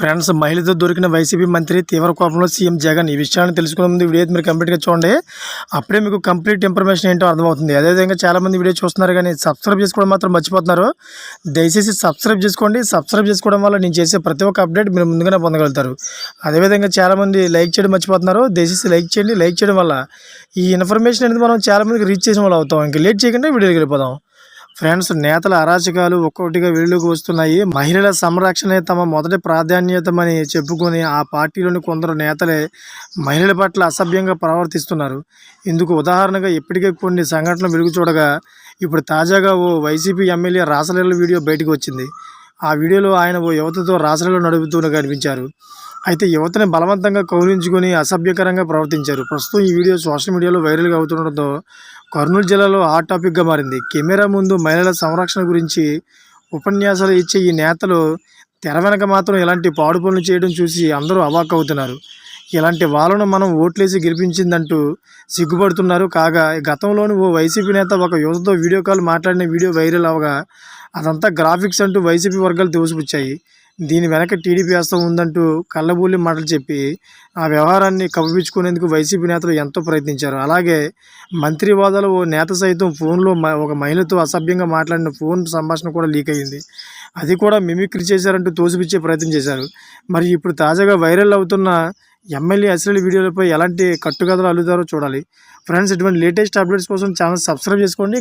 Friends మహిళతో దొరికిన YCP మంత్రి తీవ్ర కోపంలో సీఎం జగన్ ఈ విషయాన్ని తెలుసుకునే ముందు వీడియో మీరు కంప్లీట్గా చూడండి. అప్పుడే మీకు కంప్లీట్ ఇన్ఫర్మేషన్ ఏంటో అర్థమవుతుంది. అదేవిధంగా చాలామంది వీడియో చూస్తున్నారు కానీ సబ్స్క్రైబ్ చేసుకోవడం మాత్రం మర్చిపోతున్నారు. దయచేసి సబ్స్క్రైబ్ చేసుకోండి. సబ్స్క్రైబ్ చేసుకోవడం వల్ల నేను చేసే ప్రతి ఒక్క అప్డేట్ మీరు ముందుగానే పొందగలుగుతారు. అదేవిధంగా చాలామంది లైక్ చేయడం మర్చిపోతున్నారు. దయచేసి లైక్ చేయండి. లైక్ చేయడం వల్ల ఈ ఇన్ఫర్మేషన్ అనేది మనం చాలామందికి రీచ్ చేసిన వాళ్ళు అవుతాం. ఇంకా లేట్ చేయకుండా వీడియోకి వెళ్ళిపోదాం. ఫ్రెండ్స్ నేతల అరాచకాలు ఒక్కొక్కటిగా వెలుగులోకి వస్తున్నాయి. మహిళల సంరక్షణే తమ మొదటి ప్రాధాన్యతమని చెప్పుకొని ఆ పార్టీలోని కొందరు నేతలే మహిళల పట్ల అసభ్యంగా ప్రవర్తిస్తున్నారు. ఇందుకు ఉదాహరణగా ఇప్పటికే కొన్ని సంఘటనలు వెలుగు చూడగా ఇప్పుడు తాజాగా ఓ వైసీపీ ఎమ్మెల్యే రాసలీల వీడియో బయటకు వచ్చింది. ఆ వీడియోలో ఆయన ఓ యువతతో రాసలలో నడుపుతూ కనిపించారు. అయితే యువతని బలవంతంగా కౌలించుకొని అసభ్యకరంగా ప్రవర్తించారు. ప్రస్తుతం ఈ వీడియో సోషల్ మీడియాలో వైరల్గా అవుతుండటంతో కర్నూలు జిల్లాలో హాట్ టాపిక్గా మారింది. కెమెరా ముందు మహిళల సంరక్షణ గురించి ఉపన్యాసాలు ఇచ్చే ఈ నేతలు తెర వెనక మాత్రం ఇలాంటి పాడు పనులు చేయడం చూసి అందరూ అవాక్ అవుతున్నారు. ఇలాంటి వాళ్ళను మనం ఓట్లేసి గెలిపించిందంటూ సిగ్గుపడుతున్నారు. కాగా గతంలోని ఓ వైసీపీ నేత ఒక యువతతో వీడియో కాల్ మాట్లాడిన వీడియో వైరల్ అవగా అదంతా గ్రాఫిక్స్ అంటూ వైసీపీ వర్గాలు తోసిపుచ్చాయి దీని వెనక టీడీపీ హస్తం ఉందంటూ కళ్ళబూలి మాటలు చెప్పి ఆ వ్యవహారాన్ని కప్పిపుచ్చుకునేందుకు వైసీపీ నేతలు ఎంతో ప్రయత్నించారు. అలాగే మంత్రి హోదాలో ఓ నేత సైతం ఫోన్లో మ- ఒక మహిళతో అసభ్యంగా మాట్లాడిన ఫోన్ సంభాషణ కూడా లీక్ అయ్యింది అది కూడా మిమిక్రీ చేశారంటూ తోసిపుచ్చే ప్రయత్నం చేశారు. మరి ఇప్పుడు తాజాగా వైరల్ అవుతున్న ఎమ్మెల్యే అసలు వీడియోలపై ఎలాంటి కట్టుకథలు అల్లుతారో చూడాలి. ఫ్రెండ్స్ ఇటువంటి లేటెస్ట్ అప్డేట్స్ కోసం ఛానల్ సబ్స్క్రైబ్ చేసుకోండి.